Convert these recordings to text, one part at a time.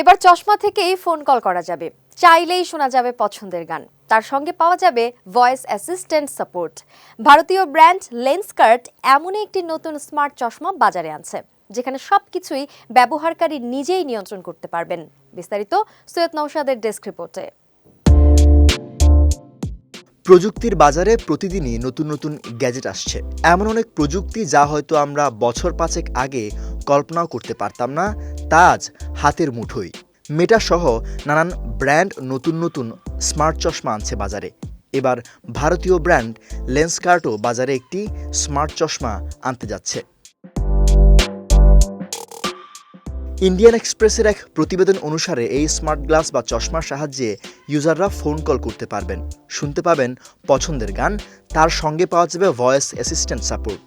এবার চশমা থেকেই ফোন কল করা যাবে। চাইলেই শোনা যাবে পছন্দের গান। তার সঙ্গে পাওয়া যাবে ভয়েস অ্যাসিস্ট্যান্ট সাপোর্ট ভারতীয় ব্র্যান্ড লেন্সকার্ট এমনই একটি নতুন স্মার্ট চশমা বাজারে আনছে, যেখানে সবকিছুই ব্যবহারকারী নিজেই নিয়ন্ত্রণ করতে পারবেন। বিস্তারিত সৈয়দ নৌশাদের ডেস্ক রিপোর্টে। প্রযুক্তির বাজারে প্রতিদিনই নতুন নতুন গ্যাজেট আসছে। এমন অনেক প্রযুক্তি যা হয়তো আমরা বছর পাঁচেক আগে কল্পনাও করতে পারতাম না। তা আজ হাতের মুঠোই। মেটা সহ নানান ব্র্যান্ড নতুন নতুন স্মার্ট চশমা আনছে বাজারে। এবার ভারতীয় ব্র্যান্ড লেন্সকার্টও বাজারে একটি স্মার্ট চশমা আনতে যাচ্ছে। ইন্ডিয়ান এক্সপ্রেসের এক প্রতিবেদন অনুসারে এই স্মার্ট গ্লাস বা চশমার সাহায্যে ইউজাররা ফোন কল করতে পারবেন। শুনতে পাবেন পছন্দের গান, তার সঙ্গে পাওয়া যাবে ভয়েস অ্যাসিস্ট্যান্ট সাপোর্ট।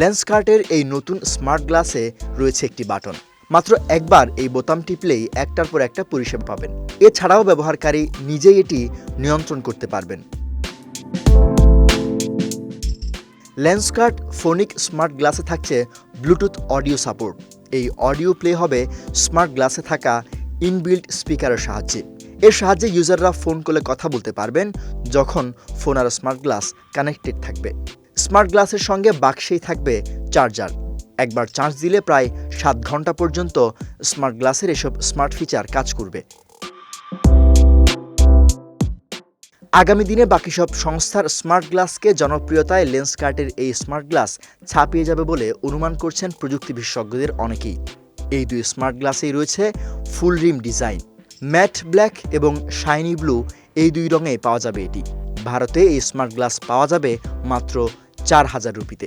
লেন্সকার্টের এই নতুন স্মার্ট গ্লাসে রয়েছে একটি বাটন। মাত্র একবার এই বোতাম টিপলেই একটার পর একটা পরিষেবা পাবেন। এছাড়াও ব্যবহারকারী নিজেই এটি নিয়ন্ত্রণ করতে পারবেন। লেন্সকার্ট ফোনিক স্মার্ট গ্লাসে থাকছে ব্লুটুথ অডিও সাপোর্ট। এই অডিও প্লে হবে স্মার্ট গ্লাসে থাকা ইনবিল্ট স্পিকারের সাহায্যে। এর সাহায্যে ইউজাররা ফোন কলে কথা বলতে পারবেন যখন ফোন আর স্মার্ট গ্লাস কানেক্টেড থাকবে। স্মার্ট গ্লাসের সঙ্গে বাক্সেই থাকবে চার্জার। একবার চার্জ দিলে প্রায় সাত ঘণ্টা পর্যন্ত স্মার্ট গ্লাসের এসব স্মার্ট ফিচার কাজ করবে। আগামী দিনে বাকি সব সংস্থার স্মার্ট গ্লাসকে জনপ্রিয়তায় লেন্স কার্টের এই স্মার্ট গ্লাস ছাপিয়ে যাবে বলে অনুমান করছেন প্রযুক্তি বিশেষজ্ঞদের অনেকেই। এই দুই স্মার্ট গ্লাসেই রয়েছে full rim design, matte black এবং শাইনি ব্লু। এই দুই রঙে পাওয়া যাবে এটি। ভারতে এই স্মার্ট গ্লাস পাওয়া যাবে মাত্র চার হাজার রুপিতে।